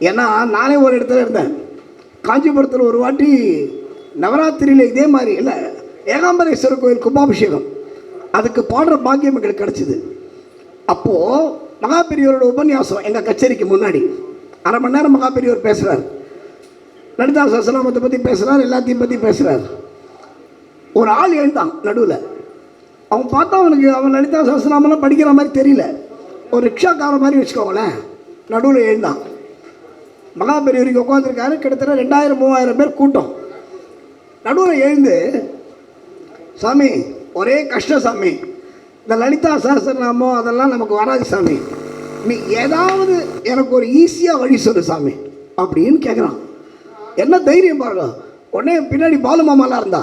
ஏன்னா நானே ஒரு இடத்துல இருந்தேன். காஞ்சிபுரத்தில் ஒரு வாட்டி நவராத்திரியில் இதே மாதிரி இல்லை ஏகாம்பரேஸ்வரர் கோயில் கும்பாபிஷேகம். அதுக்கு பாடுற பாக்கியம் எங்களுக்கு கிடச்சிது. அப்போது மகாபெரியோரோட உபன்யாசம் எங்கள் கச்சேரிக்கு முன்னாடி. அரை மணி நேரம் மகாபெரியோர் பேசுகிறார் லலிதா சஸ்நாமத்தை பற்றி பேசுகிறார் எல்லாத்தையும் பற்றி பேசுகிறார் ஒரு ஆள் எழுந்தான் நடுவில். அவன் பார்த்தா அவனுக்கு அவன் லலிதா சஸ்நாமெல்லாம் படிக்கிற மாதிரி தெரியல. ஒரு ரிக்ஷாக்கார மாதிரி வச்சுக்கோங்களேன். நடுவில் எழுந்தான். மகாபெரியவருக்கு உட்காந்துருக்காரு கிட்டத்தட்ட ரெண்டாயிரம் மூவாயிரம் பேர் கூட்டம். நடுவில் எழுந்து சாமி ஒரே கஷ்டம் சாமி. இந்த லலிதா சஹஸ்ரநாமம் அதெல்லாம் நமக்கு வராது சாமி. நீ ஏதாவது எனக்கு ஒரு ஈஸியாக வழி சொல்லு சாமி அப்படின்னு கேட்குறான் என்ன தைரியம் பாருங்க. உடனே பின்னாடி பாலு மாமாலாம் இருந்தா.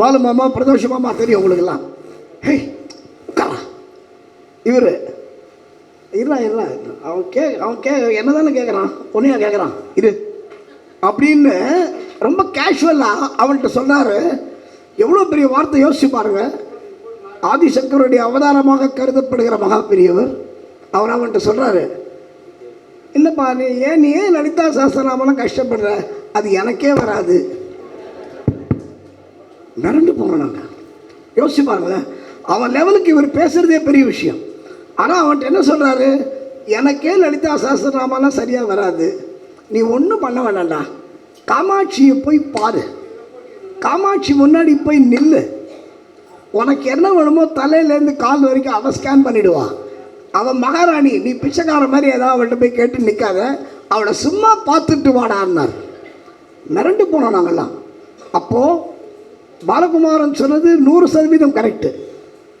பாலு மாமா பிரதோஷ மாமா தெரியும் உங்களுக்கெல்லாம். ஹேய் உட்காரா. இவர் இல்லை இல்லை அவன் கே அவன் கே என்ன தானே கேட்குறான் பொண்ணையா கேட்குறான் இரு. அப்படின்னு ரொம்ப கேஷுவலாக அவன்கிட்ட சொன்னார். எவ்வளோ பெரிய வார்த்தை யோசிச்சு பாருங்க. ஆதிசங்கருடைய அவதாரமாக கருதப்படுகிற மகா பெரியவர் அவர் அவன்கிட்ட சொல்கிறாரு இல்லைப்பா நீ ஏன் நீ ஏன் லலிதா சாஸ்திரநாமெல்லாம் கஷ்டப்படுற? அது எனக்கே வராது. மிரண்டு போனோம் நாங்கள் யோசிச்சு பாருங்களேன். அவன் லெவலுக்கு இவர் பேசுகிறதே பெரிய விஷயம். ஆனால் அவன்கிட்ட என்ன சொல்கிறாரு எனக்கே லலிதா சாஸ்திரநாமெல்லாம் சரியாக வராது. நீ ஒன்றும் பண்ண வேண்டாம்டா காமாட்சியை போய் பாரு. காமாட்சி முன்னாடி போய் நில்லு. உனக்கு என்ன வேணுமோ தலையிலேருந்து கால் வரைக்கும் அவள் ஸ்கேன் பண்ணிவிடுவான் அவன் மகாராணி நீ பிச்சைக்கார மாதிரி ஏதாவது அவள்கிட்ட போய் கேட்டு நிற்காத அவளை சும்மா பார்த்துட்டு வாடான்னார். மிரண்டு போனோம் நாங்கள்லாம் அப்போது பாலகுமாரன் சொன்னது நூறு சதவீதம் கரெக்டு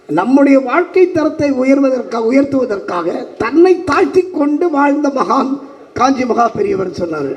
நம்முடைய வாழ்க்கை தரத்தை உயர்வதற்காக உயர்த்துவதற்காக தன்னை தாழ்த்தி கொண்டு வாழ்ந்த மகான் காஞ்சி மகா பெரியவர் சொன்னார்.